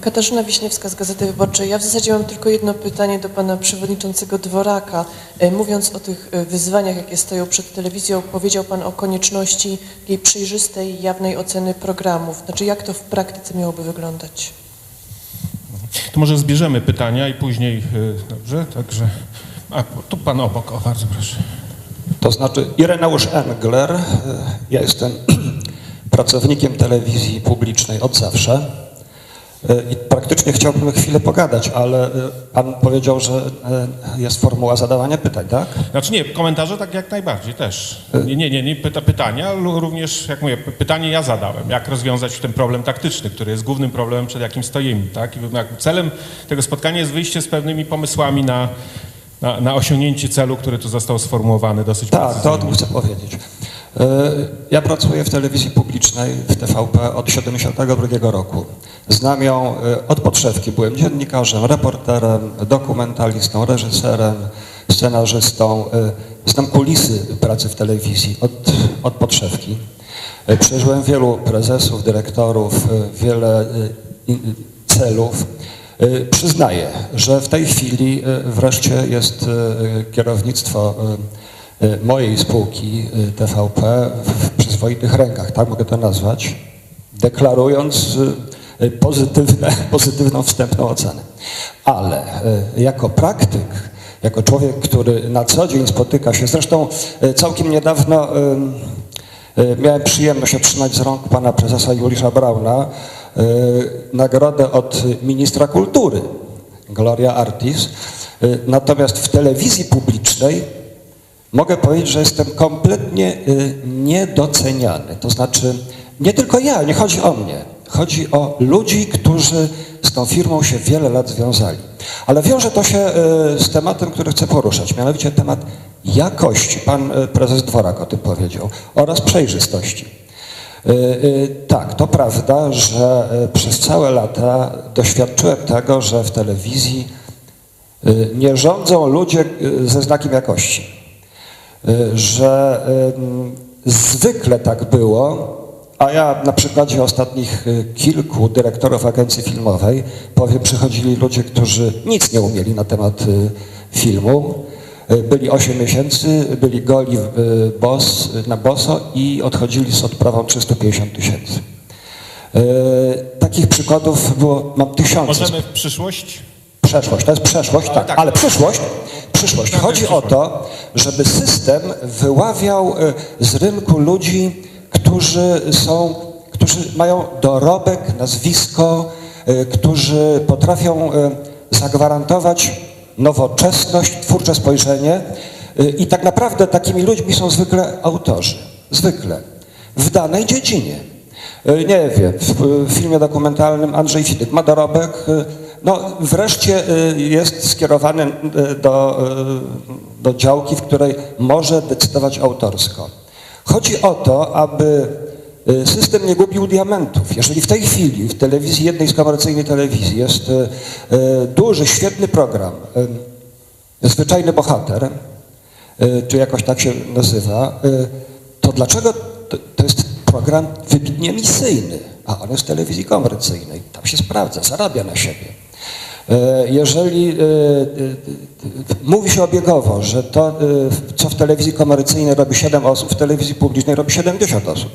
Katarzyna Wiśniewska z Gazety Wyborczej. Ja w zasadzie mam tylko jedno pytanie do pana przewodniczącego Dworaka. E, Mówiąc o tych e, wyzwaniach, jakie stoją przed telewizją, powiedział pan o konieczności jej przejrzystej, jawnej oceny programów. Znaczy, jak to w praktyce miałoby wyglądać? To może zbierzemy pytania i później, y, dobrze, także, a tu pan obok, o bardzo proszę. To znaczy Ireneusz Engler, e, ja jestem pracownikiem telewizji publicznej od zawsze e, i praktycznie chciałbym chwilę pogadać, ale e, pan powiedział, że e, jest formuła zadawania pytań, tak? Znaczy nie, komentarze tak jak najbardziej też. Nie, nie, nie, nie pyta, pytania, ale również, jak mówię, pytanie ja zadałem, jak rozwiązać ten problem taktyczny, który jest głównym problemem, przed jakim stoimy, tak? I celem tego spotkania jest wyjście z pewnymi pomysłami na, na, na osiągnięcie celu, który tu został sformułowany dosyć Tak, to o tym chcę powiedzieć. E, Ja pracuję w telewizji publicznej, w TVP od 72 roku. Znam ją e, od podszewki. Byłem dziennikarzem, reporterem, dokumentalistą, reżyserem, scenarzystą. E, Znam kulisy pracy w telewizji od, od podszewki. Przeżyłem wielu prezesów, dyrektorów, wiele celów. Przyznaję, że w tej chwili wreszcie jest kierownictwo mojej spółki e, TVP w przyzwoitych rękach, tak mogę to nazwać, deklarując e, pozytywne, pozytywną wstępną ocenę. Ale e, jako praktyk, jako człowiek, który na co dzień spotyka się, zresztą e, całkiem niedawno em, e, miałem przyjemność otrzymać z rąk pana prezesa Juliusza Brauna e, nagrodę od ministra kultury, Gloria Artis. E, Natomiast w telewizji publicznej mogę powiedzieć, że jestem kompletnie y, niedoceniany. To znaczy, nie tylko ja, nie chodzi o mnie. Chodzi o ludzi, którzy z tą firmą się wiele lat związali. Ale wiąże to się y, z tematem, który chcę poruszać, mianowicie temat jakości. Pan y, prezes Dworak o tym powiedział. Oraz przejrzystości. Tak, to prawda, że przez całe lata doświadczyłem tego, że w telewizji nie rządzą ludzie ze znakiem jakości że y, zwykle tak było, a ja na przykładzie ostatnich y, kilku dyrektorów agencji filmowej powiem, przychodzili ludzie, którzy nic nie umieli na temat y, filmu, y, byli 8 miesięcy, byli goli y, bos, na boso i odchodzili z odprawą 350 tysięcy. Y, Takich przykładów było, mam tysiące. Możemy w przyszłość? Przeszłość, to jest przeszłość, tak, tak. ale przyszłość, przyszłość. Tak, Chodzi o to, żeby system wyławiał e, z rynku ludzi, którzy są, którzy mają dorobek, nazwisko, e, którzy potrafią e, zagwarantować nowoczesność, twórcze spojrzenie i tak naprawdę takimi ludźmi są zwykle autorzy, zwykle, w danej dziedzinie. Nie wiem, w filmie dokumentalnym Andrzej Fidyk ma dorobek, no wreszcie e, jest skierowany do, e, do działki, w której może decydować autorsko. Chodzi o to, aby e, system nie gubił diamentów. Jeżeli w tej chwili w telewizji, jednej z komercyjnej telewizji jest duży, świetny program, zwyczajny bohater, czy jakoś tak się nazywa, to dlaczego to, jest program wybitnie emisyjny, a on jest w telewizji komercyjnej, tam się sprawdza, zarabia na siebie. E, Jeżeli e, e, mówi się obiegowo, że to, co w telewizji komercyjnej robi 7 osób, w telewizji publicznej robi 70 osób.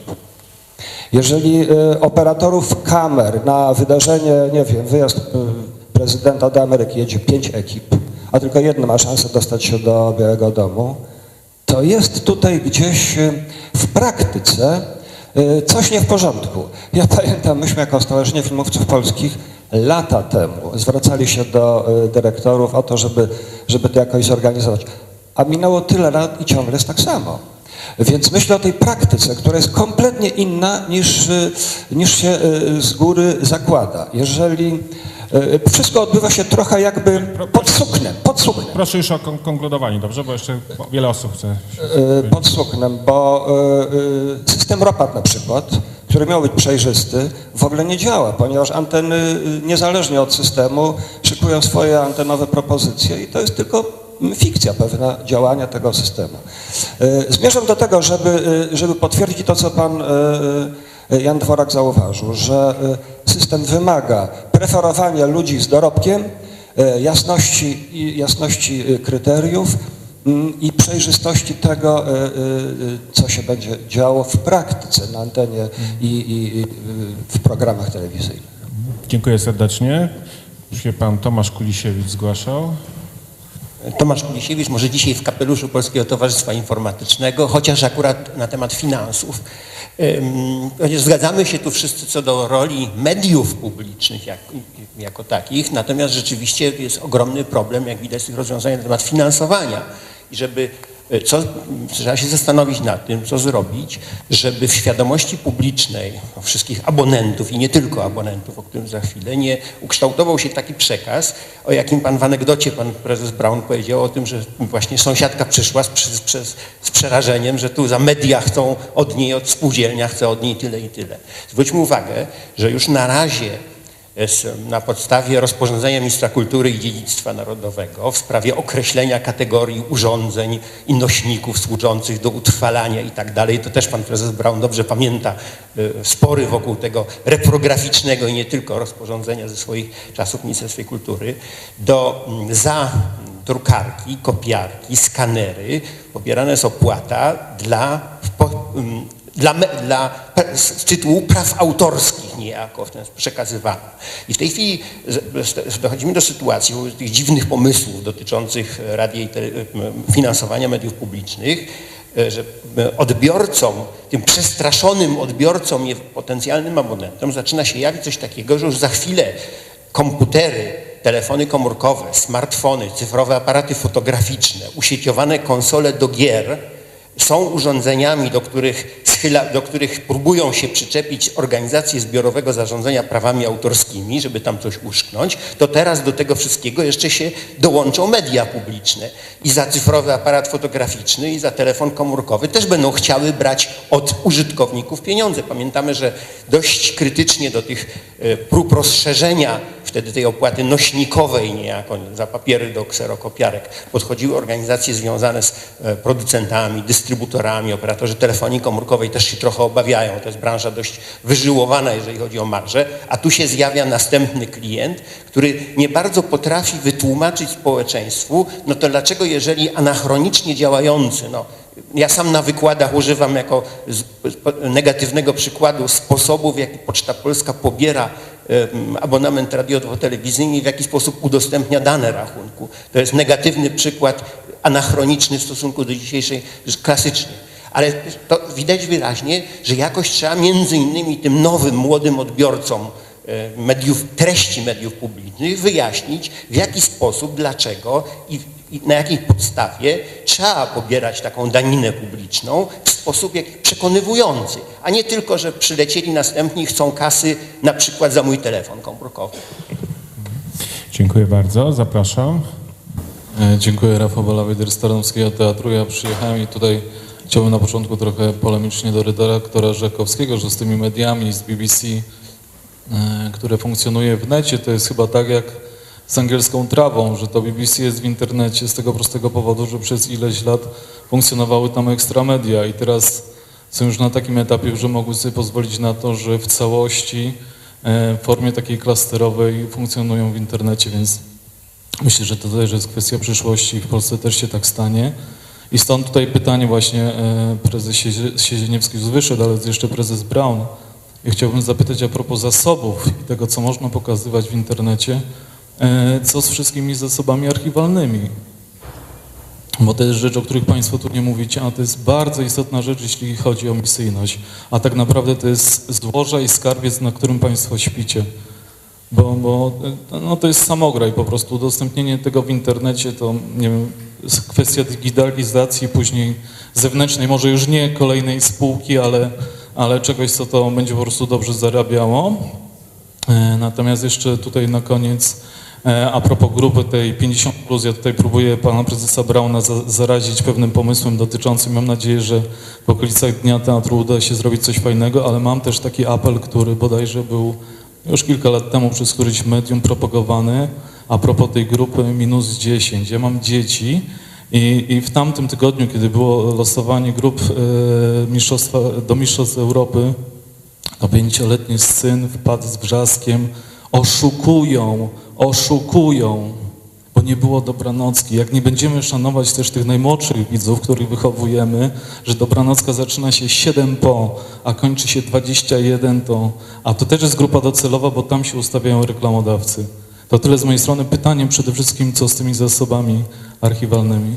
Jeżeli operatorów kamer na wydarzenie, nie wiem, wyjazd prezydenta do Ameryki jedzie pięć ekip, a tylko jedna ma szansę dostać się do Białego Domu, to jest tutaj gdzieś w praktyce coś nie w porządku. Ja pamiętam, myśmy jako Stowarzyszenie Filmowców Polskich lata temu zwracali się do e, dyrektorów o to, żeby, żeby to jakoś zorganizować. A minęło tyle lat i ciągle jest tak samo. Więc myślę o tej praktyce, która jest kompletnie inna niż, y, niż się y, z góry zakłada. Jeżeli wszystko odbywa się trochę jakby pod suknem, pod suknem. Proszę już o kon- konkludowanie, dobrze? Bo jeszcze wiele osób chce. pod suknem, bo system ROPAT na przykład, który miał być przejrzysty, w ogóle nie działa, ponieważ anteny y, niezależnie od systemu szykują swoje antenowe propozycje i to jest tylko fikcja pewna działania tego systemu. Y, Zmierzam do tego, żeby, y, żeby potwierdzić to, co pan Jan Dworak zauważył, że system wymaga preferowania ludzi z dorobkiem, jasności, jasności kryteriów mm, i przejrzystości tego, e, e, co się będzie działo w praktyce na antenie i, i, i w programach telewizyjnych. Dziękuję serdecznie. Już się pan Tomasz Kulisiewicz zgłaszał. Tomasz Kulisiewicz, może dzisiaj w kapeluszu Polskiego Towarzystwa Informatycznego, chociaż akurat na temat finansów. Zgadzamy się tu wszyscy co do roli mediów publicznych jak, jako takich, natomiast rzeczywiście jest ogromny problem, jak widać z tych rozwiązań na temat finansowania. I żeby e, co, trzeba się zastanowić nad tym, co zrobić, żeby w świadomości publicznej wszystkich abonentów i nie tylko abonentów, o którym za chwilę, nie ukształtował się taki przekaz, o jakim pan w anegdocie, pan prezes Brown powiedział o tym, że właśnie sąsiadka przyszła z, z, przerażeniem, że tu za media chcą od niej, od spółdzielnia chce od niej tyle i tyle. Zwróćmy uwagę, że już na razie na podstawie rozporządzenia ministra kultury i dziedzictwa narodowego w sprawie określenia kategorii urządzeń i nośników służących do utrwalania i tak dalej. To też pan prezes Braun dobrze pamięta y, spory wokół tego reprograficznego i nie tylko rozporządzenia ze swoich czasów w Ministerstwie Kultury. Do, mm, za drukarki, kopiarki, skanery pobierana jest opłata dla dla, dla, z tytułu praw autorskich niejako w ten przekazywana. I w tej chwili z- z- dochodzimy do sytuacji tych dziwnych pomysłów dotyczących radia i finansowania mediów publicznych, e, że e, odbiorcom, tym przestraszonym odbiorcom, potencjalnym abonentom zaczyna się jawić coś takiego, że już za chwilę komputery, telefony komórkowe, smartfony, cyfrowe aparaty fotograficzne, usieciowane konsole do gier są urządzeniami, do których, schyla, do których próbują się przyczepić organizacje zbiorowego zarządzania prawami autorskimi, żeby tam coś uszknąć, to teraz do tego wszystkiego jeszcze się dołączą media publiczne. I za cyfrowy aparat fotograficzny, i za telefon komórkowy też będą chciały brać od użytkowników pieniądze. Pamiętamy, że dość krytycznie do tych e, prób rozszerzenia wtedy tej opłaty nośnikowej niejako za papiery do kserokopiarek podchodziły organizacje związane z e, producentami, dystrybutorami, operatorzy telefonii komórkowej też się trochę obawiają. To jest branża dość wyżyłowana, jeżeli chodzi o marże, a tu się zjawia następny klient, który nie bardzo potrafi wytłumaczyć społeczeństwu, no to dlaczego jeżeli anachronicznie działający, no ja sam na wykładach używam jako negatywnego przykładu sposobu, w jaki Poczta Polska pobiera abonament radiowo-telewizyjny i w jaki sposób udostępnia dane rachunku. To jest negatywny przykład anachroniczny w stosunku do dzisiejszej, klasycznie. Ale to widać wyraźnie, że jakoś trzeba między innymi tym nowym, młodym odbiorcom e, mediów, treści mediów publicznych wyjaśnić, w jaki sposób, dlaczego i, i na jakiej podstawie trzeba pobierać taką daninę publiczną w sposób jak przekonywujący, a nie tylko, że przylecieli następni i chcą kasy na przykład za mój telefon komórkowy. Dziękuję bardzo. Zapraszam. E, Dziękuję. Rafał Balawejder z Tarnowskiego Teatru. Ja przyjechałem i tutaj chciałbym na początku trochę polemicznie do redaktora Rzekowskiego, że z tymi mediami, z BBC, e, które funkcjonuje w necie, to jest chyba tak jak z angielską trawą, że to BBC jest w internecie z tego prostego powodu, że przez ileś lat funkcjonowały tam ekstra media i teraz są już na takim etapie, że mogły sobie pozwolić na to, że w całości e, w formie takiej klasterowej funkcjonują w internecie, więc Myślę, że to też jest kwestia przyszłości i w Polsce też się tak stanie. I stąd tutaj pytanie właśnie, e, prezes Siedzieniewski już wyszedł, ale jeszcze prezes Brown. I chciałbym zapytać a propos zasobów i tego, co można pokazywać w internecie, e, co z wszystkimi zasobami archiwalnymi? Bo to jest rzecz, o których Państwo tu nie mówicie, a to jest bardzo istotna rzecz, jeśli chodzi o misyjność. A tak naprawdę to jest złoża i skarbiec, na którym Państwo śpicie. Bo, bo e, no to jest samograj po prostu. Udostępnienie tego w internecie to, nie wiem, kwestia digitalizacji później zewnętrznej, może już nie kolejnej spółki, ale, ale czegoś, co to będzie po prostu dobrze zarabiało. E, Natomiast jeszcze tutaj na koniec, e, a propos grupy tej 50+, plus, ja tutaj próbuję pana prezesa Brauna za, zarazić pewnym pomysłem dotyczącym, mam nadzieję, że w okolicach Dnia Teatru uda się zrobić coś fajnego, ale mam też taki apel, który bodajże był już kilka lat temu przez któryś medium propagowany, a propos tej grupy minus 10. Ja mam dzieci i, i w tamtym tygodniu, kiedy było losowanie grup e, mistrzostwa, do Mistrzostw Europy a pięcioletni syn wpadł z wrzaskiem oszukują, oszukują, bo nie było dobranocki. Jak nie będziemy szanować też tych najmłodszych widzów, których wychowujemy, że dobranocka zaczyna się 7 po, a kończy się 21, to, a to też jest grupa docelowa, bo tam się ustawiają reklamodawcy. To tyle z mojej strony. Pytanie przede wszystkim, co z tymi zasobami archiwalnymi?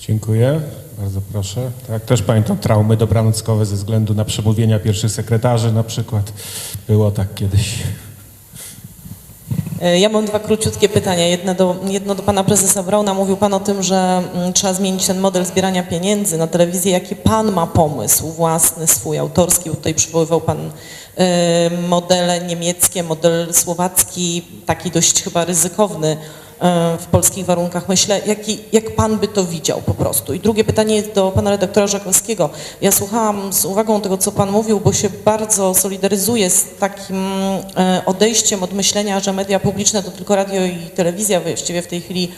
Dziękuję. Bardzo proszę. Tak, też pamiętam traumy dobranockowe ze względu na przemówienia pierwszych sekretarzy na przykład. Było tak kiedyś. E, Ja mam dwa króciutkie pytania. Jedno do, jedno do pana prezesa Brauna. Mówił pan o tym, że mm, trzeba zmienić ten model zbierania pieniędzy na telewizję. Jaki pan ma pomysł własny, swój, autorski? Bo Tutaj przywoływał pan e, modele niemieckie, model słowacki, taki dość chyba ryzykowny w polskich warunkach. Myślę, jaki, jak pan by to widział po prostu. I drugie pytanie jest do pana redaktora Żakowskiego. Ja słuchałam z uwagą tego, co pan mówił, bo się bardzo solidaryzuję z takim e, odejściem od myślenia, że media publiczne to tylko radio i telewizja. Właściwie w tej chwili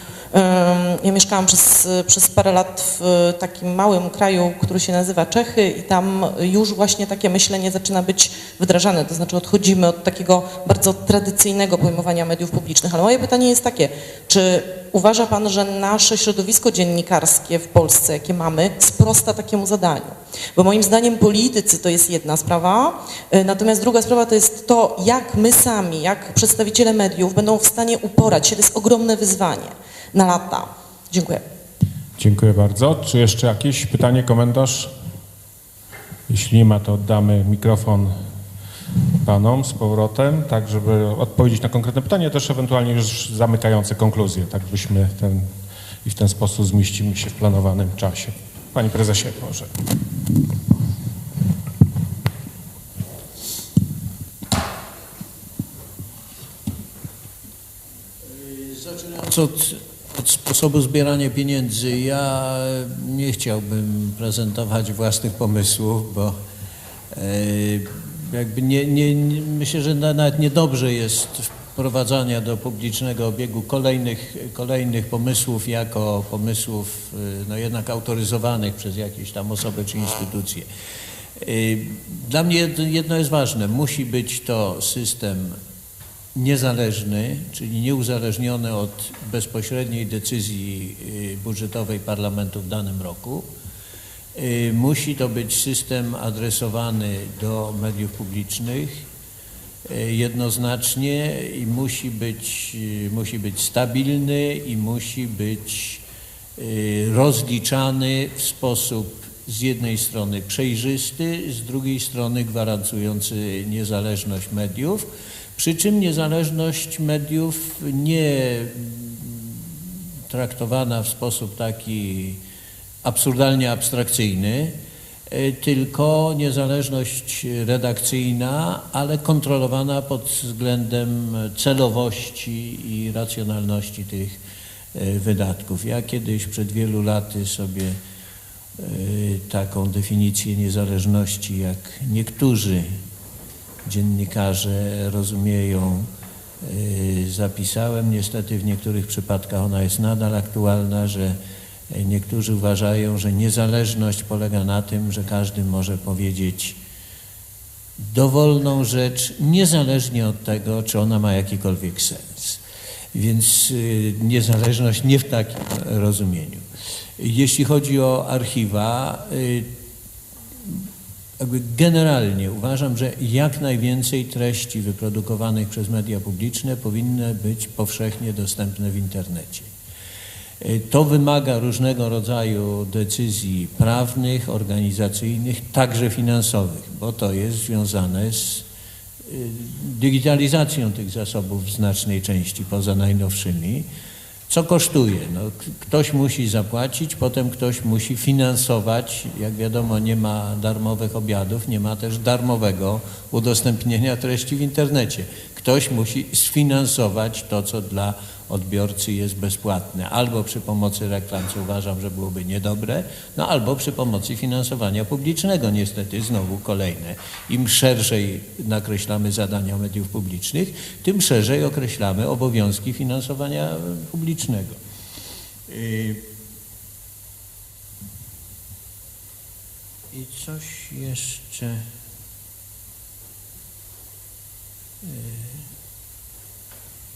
ja mieszkałam przez, przez parę lat w takim małym kraju, który się nazywa Czechy i tam już właśnie takie myślenie zaczyna być wdrażane. To znaczy odchodzimy od takiego bardzo tradycyjnego pojmowania mediów publicznych. Ale moje pytanie jest takie, czy uważa Pan, że nasze środowisko dziennikarskie w Polsce, jakie mamy, sprosta takiemu zadaniu? Bo moim zdaniem politycy to jest jedna sprawa, y, natomiast druga sprawa to jest to, jak my sami, jak przedstawiciele mediów będą w stanie uporać się. To jest ogromne wyzwanie na lata. Dziękuję. Dziękuję bardzo. Czy jeszcze jakieś pytanie, komentarz? Jeśli nie ma, to oddamy mikrofon panom z powrotem, tak żeby odpowiedzieć na konkretne pytanie, też ewentualnie już zamykające konkluzje, tak byśmy ten i w ten sposób zmieścimy się w planowanym czasie. Panie prezesie, proszę. Zaczynając od, od sposobu zbierania pieniędzy, ja nie chciałbym prezentować własnych pomysłów, bo e, jakby nie, nie, nie, myślę, że na- nawet niedobrze jest wprowadzania do publicznego obiegu kolejnych, kolejnych pomysłów jako pomysłów e, no jednak autoryzowanych przez jakieś tam osoby czy instytucje. E, Dla mnie jed- jedno jest ważne, musi być to system niezależny, czyli nieuzależniony od bezpośredniej decyzji y, budżetowej parlamentu w danym roku. Y, Musi to być system adresowany do mediów publicznych y, jednoznacznie i musi być, y, musi być stabilny i musi być rozliczany w sposób z jednej strony przejrzysty, z drugiej strony gwarantujący niezależność mediów. Przy czym niezależność mediów nie traktowana w sposób taki absurdalnie abstrakcyjny, y, tylko niezależność redakcyjna, ale kontrolowana pod względem celowości i racjonalności tych y, wydatków. Ja kiedyś przed wielu laty sobie y, taką definicję niezależności, jak niektórzy dziennikarze rozumieją, zapisałem. Niestety w niektórych przypadkach ona jest nadal aktualna, że niektórzy uważają, że niezależność polega na tym, że każdy może powiedzieć dowolną rzecz, niezależnie od tego, czy ona ma jakikolwiek sens. Więc y, niezależność nie w takim rozumieniu. Jeśli chodzi o archiwa, y, generalnie uważam, że jak najwięcej treści wyprodukowanych przez media publiczne powinny być powszechnie dostępne w internecie. Y, To wymaga różnego rodzaju decyzji prawnych, organizacyjnych, także finansowych, bo to jest związane z y, digitalizacją tych zasobów w znacznej części, poza najnowszymi. Co kosztuje? No, ktoś musi zapłacić, potem ktoś musi finansować. Jak wiadomo, nie ma darmowych obiadów, nie ma też darmowego udostępnienia treści w internecie. Ktoś musi sfinansować to, co dla odbiorcy jest bezpłatne. Albo przy pomocy reklam, co uważam, że byłoby niedobre, no albo przy pomocy finansowania publicznego. Niestety znowu kolejne. Im szerzej nakreślamy zadania mediów publicznych, tym szerzej określamy obowiązki finansowania publicznego. Y, I coś jeszcze.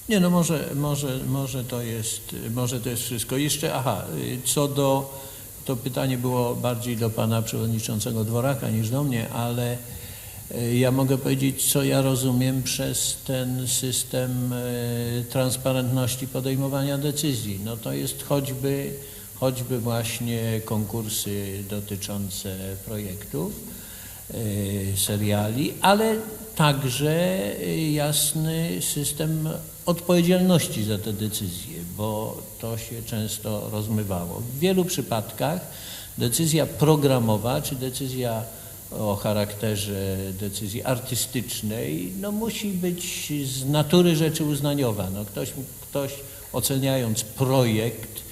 Nie, no może, może, może, to jest, może to jest wszystko. Jeszcze, aha, co do, to pytanie było bardziej do pana przewodniczącego Dworaka niż do mnie, ale y, ja mogę powiedzieć, co ja rozumiem przez ten system y, transparentności podejmowania decyzji. No to jest choćby, choćby właśnie konkursy dotyczące projektów y, seriali, ale także jasny system odpowiedzialności za te decyzje, bo to się często rozmywało. W wielu przypadkach decyzja programowa czy decyzja o charakterze decyzji artystycznej no, musi być z natury rzeczy uznaniowa. No, ktoś, ktoś oceniając projekt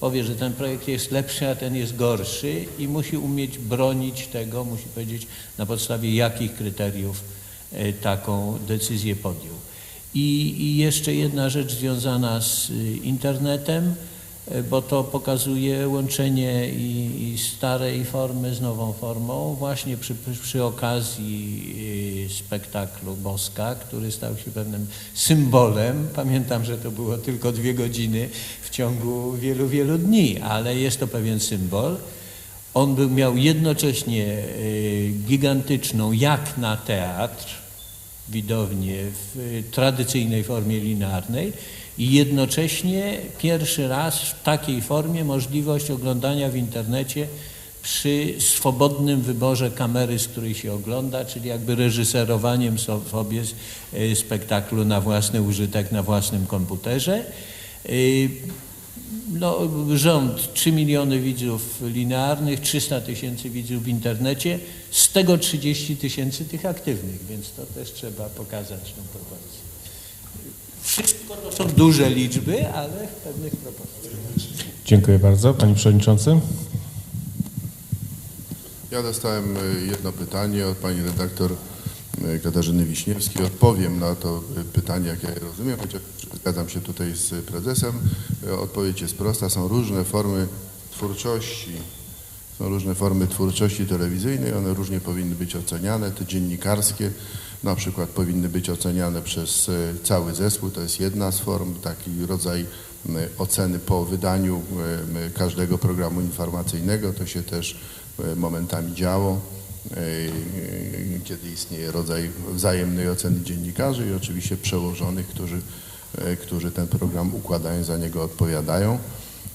powie, że ten projekt jest lepszy, a ten jest gorszy i musi umieć bronić tego, musi powiedzieć na podstawie jakich kryteriów e, taką decyzję podjął. I, I jeszcze jedna rzecz związana z y, internetem, e, bo to pokazuje łączenie i, i starej formy z nową formą, właśnie przy, przy, okazji y, spektaklu Boska, który stał się pewnym symbolem. Pamiętam, że to było tylko dwie godziny w ciągu wielu, wielu dni, ale jest to pewien symbol. On był, miał jednocześnie y, gigantyczną, jak na teatr, widownię w y, tradycyjnej formie linearnej i jednocześnie pierwszy raz w takiej formie możliwość oglądania w internecie przy swobodnym wyborze kamery, z której się ogląda, czyli jakby reżyserowaniem so- sobie y, spektaklu na własny użytek, na własnym komputerze. No, rząd 3 miliony widzów linearnych, 300 tysięcy widzów w internecie, z tego 30 tysięcy tych aktywnych, więc to też trzeba pokazać tą proporcję. Wszystko to są duże liczby, ale w pewnych proporcjach. Dziękuję bardzo. Panie Przewodniczący. Ja dostałem y, jedno pytanie od pani redaktor y, Katarzyny Wiśniewskiej. Odpowiem na to y, pytanie, jak ja je rozumiem, chociaż zgadzam się tutaj z prezesem. Y, Odpowiedź jest prosta. Są różne formy twórczości, są różne formy twórczości telewizyjnej, one różnie powinny być oceniane. Te dziennikarskie na przykład powinny być oceniane przez y, cały zespół, to jest jedna z form, taki rodzaj oceny po wydaniu każdego programu informacyjnego, to się też y, momentami działo, kiedy istnieje rodzaj wzajemnej oceny dziennikarzy i oczywiście przełożonych, którzy, którzy ten program układają, za niego odpowiadają.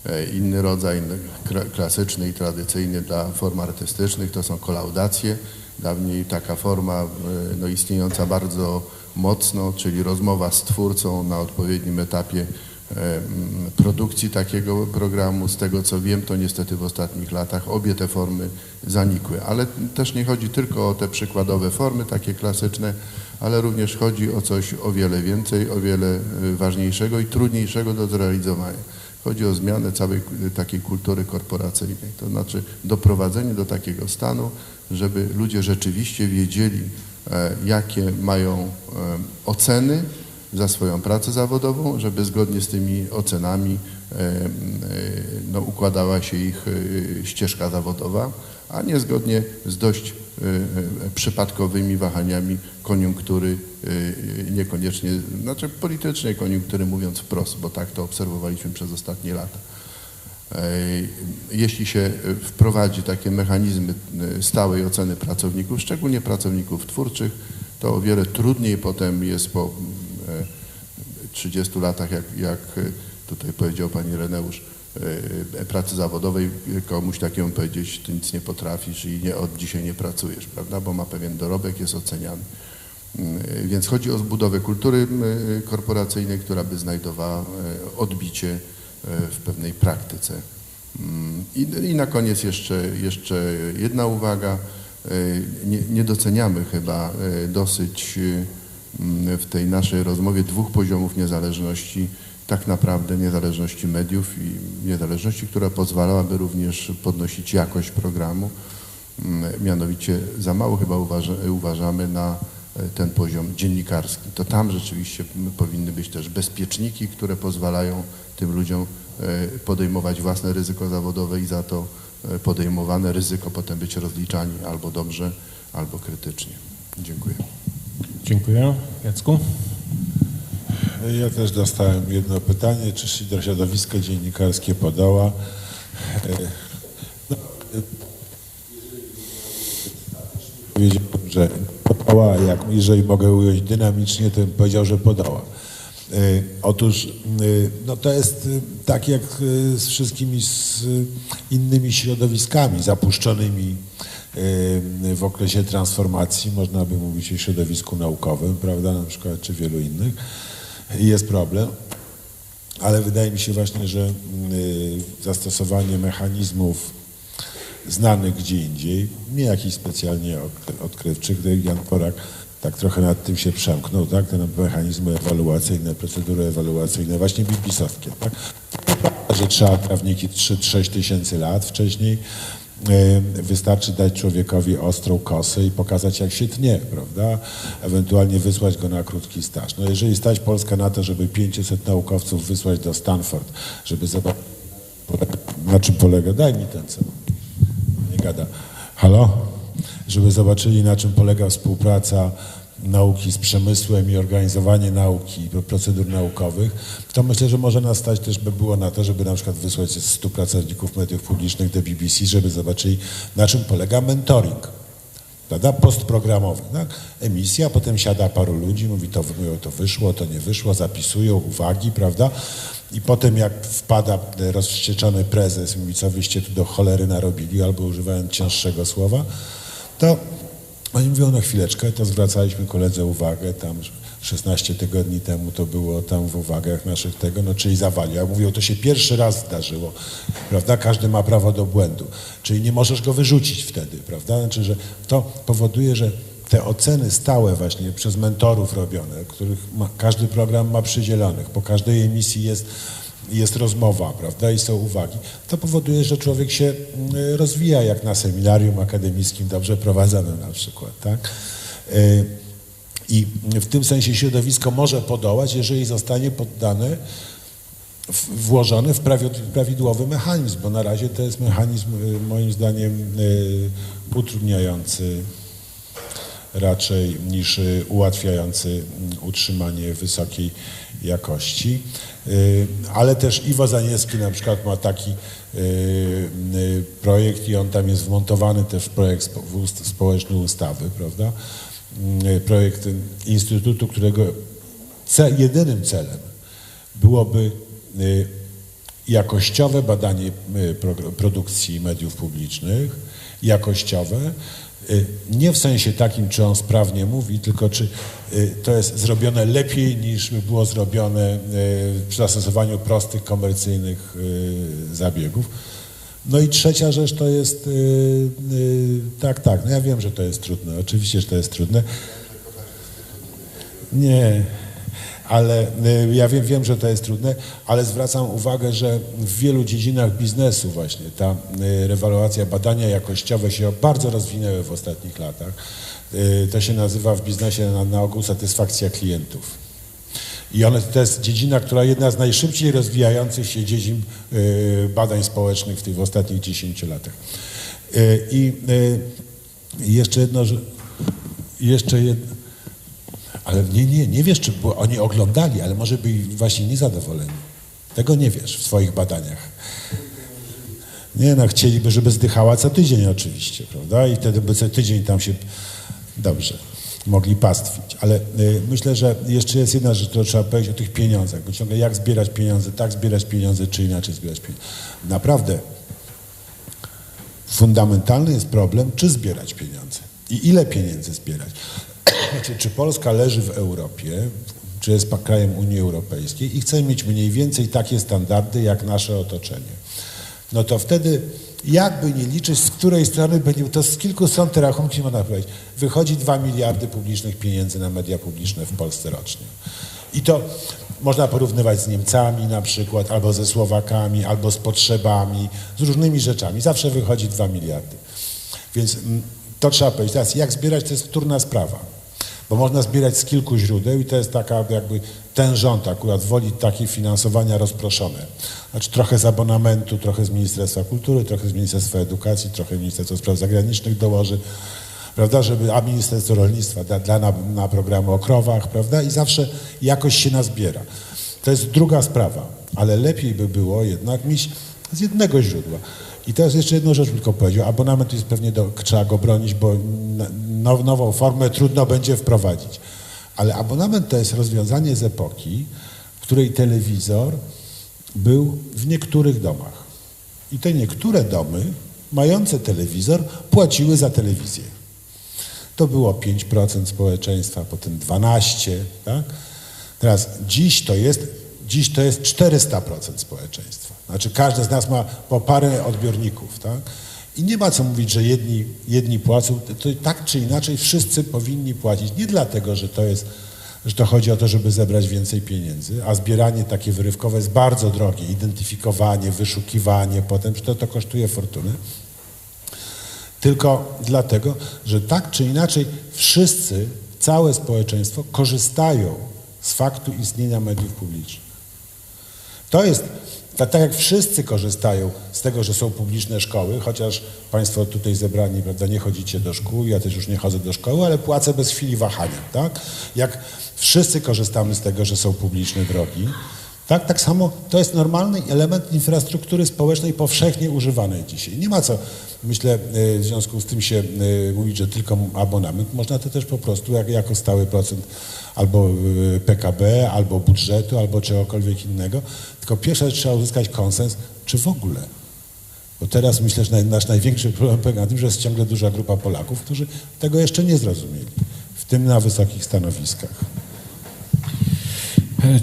E, Inny rodzaj kla- klasyczny i tradycyjny dla form artystycznych to są kolaudacje. Dawniej taka forma e, no, istniejąca bardzo mocno, czyli rozmowa z twórcą na odpowiednim etapie e, produkcji takiego programu. Z tego co wiem, to niestety w ostatnich latach obie te formy zanikły. Ale też nie chodzi tylko o te przykładowe formy, takie klasyczne, ale również chodzi o coś o wiele więcej, o wiele e, ważniejszego i trudniejszego do zrealizowania. Chodzi o zmianę całej k- takiej kultury korporacyjnej, to znaczy doprowadzenie do takiego stanu, żeby ludzie rzeczywiście wiedzieli, e, jakie mają e, oceny za swoją pracę zawodową, żeby zgodnie z tymi ocenami e, e, no, układała się ich e, ścieżka zawodowa, a nie zgodnie z dość e, e, przypadkowymi wahaniami koniunktury, e, niekoniecznie, znaczy politycznej koniunktury mówiąc wprost, bo tak to obserwowaliśmy przez ostatnie lata. E, Jeśli się e, wprowadzi takie mechanizmy e, stałej oceny pracowników, szczególnie pracowników twórczych, to o wiele trudniej potem jest po mm, e, 30 latach, jak, jak e, tutaj powiedział pani Reneusz, e, pracy zawodowej komuś takiemu powiedzieć, ty nic nie potrafisz i nie, od dzisiaj nie pracujesz, prawda, bo ma pewien dorobek, jest oceniany. Mm, Więc chodzi o zbudowę kultury mm, korporacyjnej, która by znajdowała e, odbicie e, w pewnej praktyce. Mm, I, i na koniec jeszcze, jeszcze jedna uwaga. E, Nie, nie doceniamy chyba e, dosyć e, w tej naszej rozmowie dwóch poziomów niezależności, tak naprawdę niezależności mediów i niezależności, która pozwalałaby również podnosić jakość programu. Mm, Mianowicie za mało chyba uważa, uważamy na e, ten poziom dziennikarski. To tam rzeczywiście powinny być też bezpieczniki, które pozwalają tym ludziom e, podejmować własne ryzyko zawodowe i za to e, podejmowane ryzyko potem być rozliczani albo dobrze, albo krytycznie. Dziękuję. Dziękuję. Jacku? Ja też dostałem jedno pytanie, czy środowisko dziennikarskie podoła. E, No, e, powiedziałbym, że podoła, jak jeżeli mogę ująć dynamicznie, to bym powiedział, że podoła. E, Otóż no to jest tak jak z wszystkimi z innymi środowiskami zapuszczonymi w okresie transformacji, można by mówić o środowisku naukowym, prawda, na przykład, czy wielu innych. Jest problem, ale wydaje mi się właśnie, że y, zastosowanie mechanizmów znanych gdzie indziej, nie jakichś specjalnie odkry- odkrywczych, Jan Porak tak trochę nad tym się przemknął, tak, te mechanizmy ewaluacyjne, procedury ewaluacyjne, właśnie biblisowskie, tak, że trzeba trawniki 3-6 tysięcy lat wcześniej, wystarczy dać człowiekowi ostrą kosę i pokazać jak się tnie, prawda, ewentualnie wysłać go na krótki staż. No jeżeli stać Polska na to, żeby 500 naukowców wysłać do Stanford, żeby zobaczyć na czym polega, daj mi ten co nie gada. Halo? Żeby zobaczyli, na czym polega współpraca nauki z przemysłem i organizowanie nauki, pro- procedur naukowych, to myślę, że może nas stać też by było na to, żeby na przykład wysłać 100 pracowników mediów publicznych do BBC, żeby zobaczyli, na czym polega mentoring. Prawda? Postprogramowy. Tak? Emisja, potem siada paru ludzi, mówi to, to wyszło, to nie wyszło, zapisują uwagi, prawda? I potem jak wpada rozwścieczony prezes mówi, co wyście tu do cholery narobili, albo używając cięższego słowa, to oni mówią, no chwileczkę, to zwracaliśmy koledze uwagę, tam 16 tygodni temu to było tam w uwagach naszych tego, no czyli zawalił. Ja mówię, to się pierwszy raz zdarzyło, prawda? Każdy ma prawo do błędu, czyli nie możesz go wyrzucić wtedy, prawda? Znaczy, że to powoduje, że te oceny stałe właśnie przez mentorów robione, których ma, każdy program ma przydzielonych, po każdej emisji jest jest rozmowa, prawda, i są uwagi, to powoduje, że człowiek się mm, rozwija, jak na seminarium akademickim dobrze prowadzonym na przykład, tak? Y, I w tym sensie środowisko może podołać, jeżeli zostanie poddane, włożone w prawi- prawidłowy mechanizm, bo na razie to jest mechanizm y, moim zdaniem y, utrudniający raczej niż ułatwiający utrzymanie wysokiej jakości. Y, Ale też Iwo Zaniewski na przykład ma taki y, y, projekt i on tam jest wmontowany też w projekt społeczny ustawy, prawda? Projekt instytutu, którego ce, jedynym celem byłoby jakościowe badanie produkcji mediów publicznych, jakościowe, nie w sensie takim, czy on sprawnie mówi, tylko czy y, to jest zrobione lepiej niż by było zrobione y, przy zastosowaniu prostych, komercyjnych y, zabiegów. No i trzecia rzecz to jest, y, y, tak, tak, no ja wiem, że to jest trudne, oczywiście, że to jest trudne. Nie, ale y, ja wiem, wiem, że to jest trudne, ale zwracam uwagę, że w wielu dziedzinach biznesu właśnie ta y, rewaluacja, badania jakościowe się bardzo rozwinęły w ostatnich latach. Y, To się nazywa w biznesie na, na ogół satysfakcja klientów. I one, to jest dziedzina, która jedna z najszybciej rozwijających się dziedzin badań społecznych w tych ostatnich 10 latach. I jeszcze jedno, jeszcze jedno, ale nie, nie, nie wiesz, czy oni oglądali, ale może byli właśnie niezadowoleni. Tego nie wiesz w swoich badaniach. Nie no, chcieliby, żeby zdychała co tydzień oczywiście, prawda? I wtedy by co tydzień tam się dobrze mogli pastwić. Ale y, myślę, że jeszcze jest jedna rzecz, którą trzeba powiedzieć o tych pieniądzach, bo ciągle jak zbierać pieniądze, tak zbierać pieniądze, czy inaczej zbierać pieniądze. Naprawdę fundamentalny jest problem, czy zbierać pieniądze i ile pieniędzy zbierać. Znaczy, czy Polska leży w Europie, czy jest krajem Unii Europejskiej i chce mieć mniej więcej takie standardy jak nasze otoczenie. No to wtedy jakby nie liczyć, z której strony będzie, to z kilku stron te rachunki można powiedzieć, wychodzi 2 miliardy publicznych pieniędzy na media publiczne w Polsce rocznie. I to można porównywać z Niemcami na przykład, albo ze Słowakami, albo z potrzebami, z różnymi rzeczami. Zawsze wychodzi 2 miliardy. Więc mm, to trzeba powiedzieć. Teraz jak zbierać, to jest wtórna sprawa. Bo można zbierać z kilku źródeł i to jest taka jakby ten rząd akurat woli takie finansowania rozproszone. Znaczy trochę z abonamentu, trochę z Ministerstwa Kultury, trochę z Ministerstwa Edukacji, trochę Ministerstwa Spraw Zagranicznych dołoży. prawda, żeby, a Ministerstwo Rolnictwa da, da na, na programy o krowach, prawda, i zawsze jakoś się nazbiera. To jest druga sprawa, ale lepiej by było jednak mieć z jednego źródła. I teraz jeszcze jedną rzecz tylko powiedział. Abonament jest pewnie, do, trzeba go bronić, bo now, nową formę trudno będzie wprowadzić. Ale abonament to jest rozwiązanie z epoki, w której telewizor był w niektórych domach. I te niektóre domy, mające telewizor, płaciły za telewizję. To było 5% społeczeństwa, potem 12%, tak? Teraz dziś to jest, dziś to jest 400% społeczeństwa. Znaczy każdy z nas ma po parę odbiorników, tak? I nie ma co mówić, że jedni, jedni płacą, to, tak czy inaczej wszyscy powinni płacić. Nie dlatego, że to jest, że to chodzi o to, żeby zebrać więcej pieniędzy, a zbieranie takie wyrywkowe jest bardzo drogie. Identyfikowanie, wyszukiwanie, potem, to, to kosztuje fortunę tylko dlatego, że tak czy inaczej wszyscy, całe społeczeństwo korzystają z faktu istnienia mediów publicznych. To jest, tak, tak jak wszyscy korzystają z tego, że są publiczne szkoły, chociaż Państwo tutaj zebrani, prawda, nie chodzicie do szkół, ja też już nie chodzę do szkoły, ale płacę bez chwili wahania, tak? Jak wszyscy korzystamy z tego, że są publiczne drogi, tak, tak samo to jest normalny element infrastruktury społecznej powszechnie używanej dzisiaj. Nie ma co, myślę, y, w związku z tym się y, mówić, że tylko abonament. Można to też po prostu jak, jako stały procent albo y, PKB, albo budżetu, albo czegokolwiek innego. Tylko pierwsza rzecz trzeba uzyskać konsens, czy w ogóle. Bo teraz myślę, że nasz największy problem polega na tym, że jest ciągle duża grupa Polaków, którzy tego jeszcze nie zrozumieli, w tym na wysokich stanowiskach.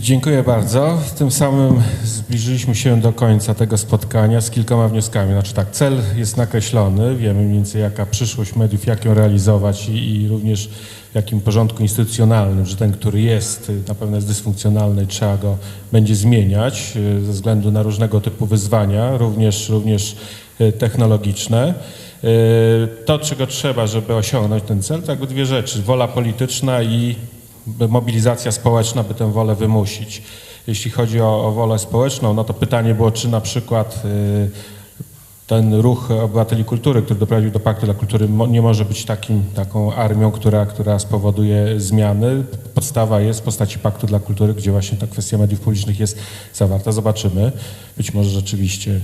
Dziękuję bardzo. Tym samym zbliżyliśmy się do końca tego spotkania z kilkoma wnioskami. Znaczy tak, cel jest nakreślony, wiemy mniej więcej jaka przyszłość mediów, jak ją realizować i, i również w jakim porządku instytucjonalnym, że ten, który jest, y, na pewno jest dysfunkcjonalny trzeba go będzie zmieniać y, ze względu na różnego typu wyzwania, również, również y, technologiczne. To, czego trzeba, żeby osiągnąć ten cel, to jakby dwie rzeczy. Wola polityczna i mobilizacja społeczna, by tę wolę wymusić. Jeśli chodzi o, o wolę społeczną, no to pytanie było, czy na przykład y, ten ruch obywateli kultury, który doprowadził do Paktu dla Kultury, nie może być takim, taką armią, która, która spowoduje zmiany. Podstawa jest w postaci Paktu dla Kultury, gdzie właśnie ta kwestia mediów publicznych jest zawarta. Zobaczymy. Być może rzeczywiście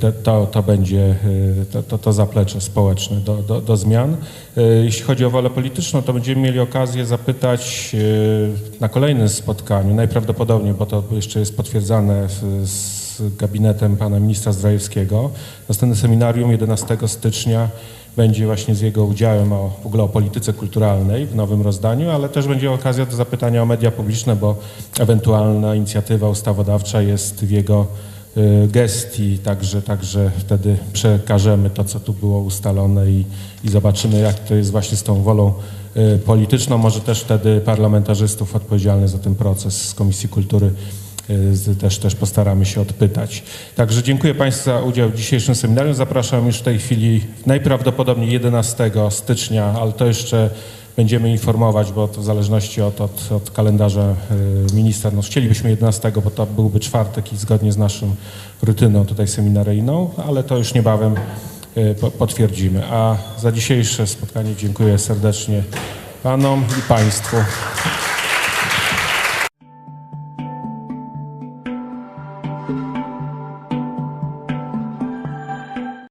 to, to, to będzie y, to, to, to zaplecze społeczne do, do, do zmian. Y, Jeśli chodzi o wolę polityczną, to będziemy mieli okazję zapytać y, na kolejnym spotkaniu, najprawdopodobniej, bo to jeszcze jest potwierdzane z gabinetem pana ministra Zdrajewskiego. Następne seminarium 11 stycznia będzie właśnie z jego udziałem o, w ogóle o polityce kulturalnej w nowym rozdaniu, ale też będzie okazja do zapytania o media publiczne, bo ewentualna inicjatywa ustawodawcza jest w jego y, gestii, także, także wtedy przekażemy to, co tu było ustalone i, i zobaczymy, jak to jest właśnie z tą wolą y, polityczną. Może też wtedy parlamentarzystów odpowiedzialnych za ten proces z Komisji Kultury y, też, też postaramy się odpytać. Także dziękuję Państwu za udział w dzisiejszym seminarium. Zapraszam już w tej chwili najprawdopodobniej 11 stycznia, ale to jeszcze będziemy informować, bo to w zależności od, od, od kalendarza y, ministra, no chcielibyśmy 11, bo to byłby czwartek i zgodnie z naszą rutyną tutaj seminaryjną, ale to już niebawem y, po- potwierdzimy. A za dzisiejsze spotkanie dziękuję serdecznie Panom i Państwu.